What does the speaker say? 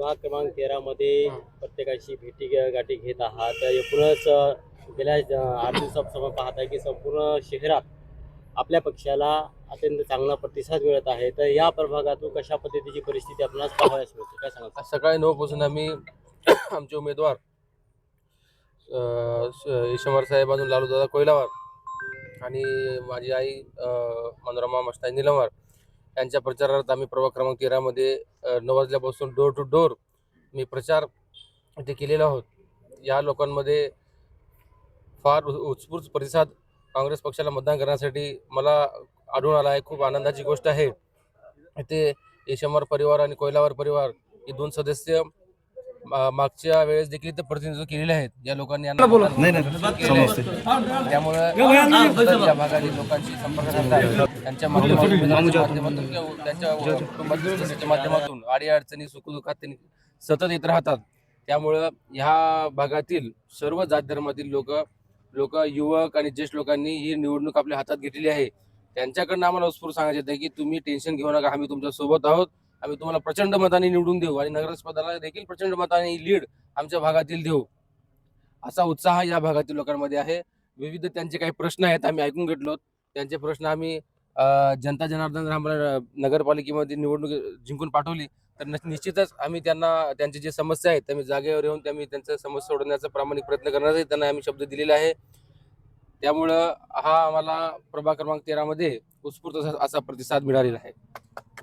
क्रमांक तेरा मध्ये प्रत्येकाशी भेटी गाठी घेत आहात. एकूणच गेल्या आठ दिवसापासून पाहत आहे की संपूर्ण शहरात आपल्या पक्षाला अत्यंत चांगला प्रतिसाद मिळत आहे. तर या प्रभागातून कशा पद्धतीची परिस्थिती आपणास पाहावयास मिळते? काय सांगा सकाळी नऊ पासून आम्ही आमचे उमेदवार साहेब अजून लालूदादा कोयलावर आणि माझी आई मनोरमा मस्ताई निलमवार यांच्या प्रचारार्थ आम्ही प्रभाग क्रमांक तेरामध्ये नऊ वाजल्यापासून डोर टू डोर मी प्रचार इथे केलेला आहोत. या लोकांमध्ये फार उत्स्फूर्त प्रतिसाद काँग्रेस पक्षाला मतदान करण्यासाठी मला आढळून आला आहे. खूप आनंदाची गोष्ट आहे. इथे ईशंवर परिवार आणि कोयलावर परिवार हे दोन सदस्य मागच्या वेळेस देखील इथे प्रतिनिधित्व केलेले आहेत. या लोकांनी यांना. त्यामुळे या भागातील लोकांशी संपर्क साधला त्यांच्या माध्यमातून त्यांच्या कुटुंबातील सदस्याच्या माध्यमातून अडी अडचणी सुखदुःखात त्यांनी सतत येत राहतात. त्यामुळं ह्या भागातील सर्व जात धर्मातील लोक लोक युवक आणि ज्येष्ठ लोकांनी ही निवडणूक आपल्या हातात घेतलेली आहे. त्यांच्याकडनं आम्हाला उत्स्फूर्त सांगायचे येतं की तुम्ही टेन्शन घेऊ नका. आम्ही तुमच्यासोबत आहोत. आम्ही तुम्हाला प्रचंड मताने निवडून देऊ आणि नगरस्पर्धाला देखील प्रचंड मताने लीड आमच्या भागातील देऊ. असा उत्साह या भागातील लोकांमध्ये आहे. विविध त्यांचे काही प्रश्न आहेत आम्ही ऐकून घेतलो त्यांचे प्रश्न आम्ही जनता जनार्दन आम्हाला नगरपालिकेमध्ये निवडणूक जिंकून पाठवली. तर निश्चितच आम्ही त्यांना त्यांचे जे समस्या आहेत त्यांनी जागेवर येऊन त्यांनी त्यांच्या समस्या सोडवण्याचा प्रामाणिक प्रयत्न करणार आहे त्यांना आम्ही शब्द दिलेला आहे. त्यामुळं हा आम्हाला प्रभाग क्रमांक तेरामध्ये उत्स्फूर्त असा प्रतिसाद मिळालेला आहे.